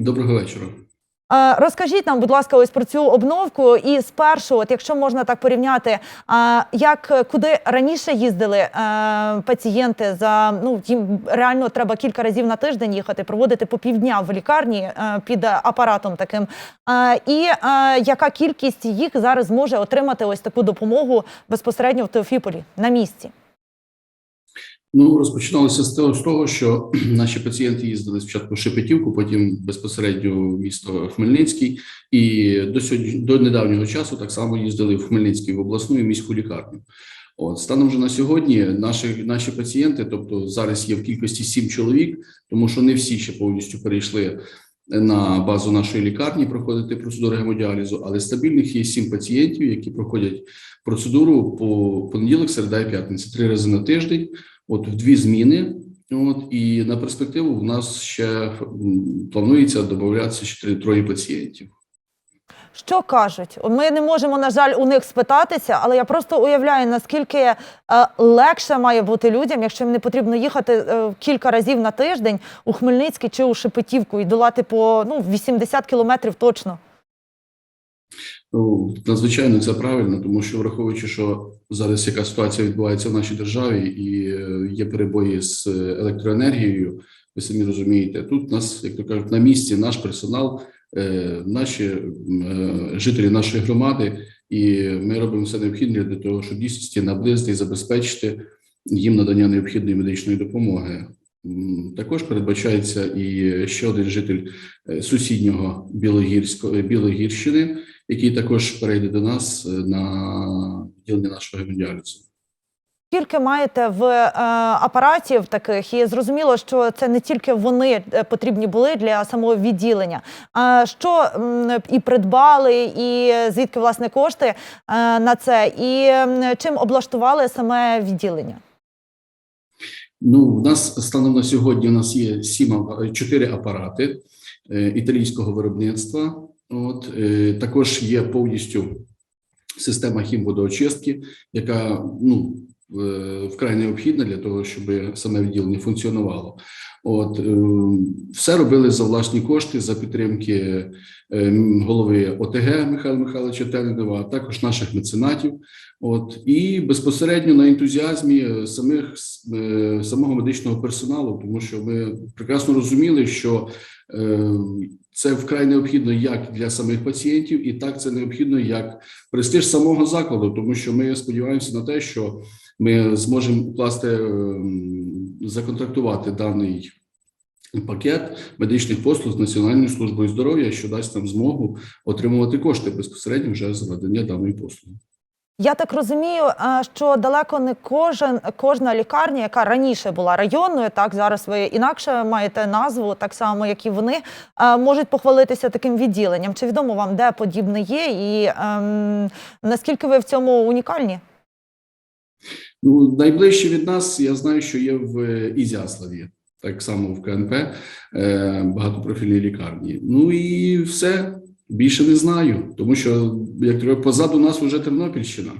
Доброго вечора. Е, Розкажіть нам, будь ласка, ось про цю обновку. І спершу, от якщо можна так порівняти, е, як куди раніше їздили е, пацієнти за ну їм реально треба кілька разів на тиждень їхати, проводити по півдня в лікарні під апаратом таким. І яка кількість їх зараз зможе отримати ось таку допомогу безпосередньо в Теофіполі на місці? Ну розпочиналося з того, з того, що наші пацієнти їздили спочатку в Шепетівку, потім безпосередньо в місто Хмельницький, і до сьогодні до недавнього часу так само їздили в Хмельницький в обласну і міську лікарню. От станом вже на сьогодні наші наші пацієнти, тобто зараз є в кількості сім чоловік, тому що не всі ще повністю перейшли на базу нашої лікарні проходити процедуру гемодіалізу, але стабільних є сім пацієнтів, які проходять процедуру по понеділок, середа і п'ятниця, три рази на тиждень. От в дві зміни. От і на перспективу в нас ще планується додатися ще троє пацієнтів. Що кажуть? Ми не можемо, на жаль, у них спитатися, але я просто уявляю, наскільки е, легше має бути людям, якщо їм не потрібно їхати е, кілька разів на тиждень у Хмельницький чи у Шепетівку і долати по ну 80 кілометрів точно. Ну, надзвичайно це правильно, тому що враховуючи, що зараз яка ситуація відбувається в нашій державі, і е, є перебої з е, електроенергією, ви самі розумієте, тут нас, як то кажуть, на місці наш персонал, е, наші е, жителі нашої громади, і ми робимо все необхідне для того, щоб дійсності наблизити і забезпечити їм надання необхідної медичної допомоги. Також передбачається і ще один житель е, сусіднього Білогірського Білогірщини, який також перейде до нас на відділення нашого гемодіалізу. Скільки маєте в е, апаратів таких, і зрозуміло, що це не тільки вони е, потрібні були для самого відділення. А що м, і придбали, і звідки власне кошти е, на це, і м, чим облаштували саме відділення? Ну, у нас станом на сьогодні у нас є сім чотири апарати е, італійського виробництва. От е, також є повністю система хімводоочистки, яка ну вкрай необхідна для того, щоб саме відділення функціонувало. От е, все робили за власні кошти за підтримки е, голови ОТГ Михайла Михайловича Тенедова, а також наших меценатів. От і безпосередньо на ентузіазмі е, самих е, самого медичного персоналу, тому що ми прекрасно розуміли, що е, це вкрай необхідно як для самих пацієнтів, і так це необхідно як престиж самого закладу, тому що ми сподіваємося на те, що ми зможемо укласти ем, законтрактувати даний пакет медичних послуг з Національною службою здоров'я, що дасть нам змогу отримувати кошти безпосередньо вже за надання даної послуги. Я так розумію, е, що далеко не кожен кожна лікарня, яка раніше була районною, так зараз ви інакше маєте назву, так само як і вони, е, можуть похвалитися таким відділенням. Чи відомо вам, де подібне є, і ем, наскільки ви в цьому унікальні? Ну, найближче від нас я знаю, що є в Ізяславі, так само в КНП, е, багатопрофільній лікарні. Ну і все більше не знаю, тому що як треба позаду нас вже Тернопільщина.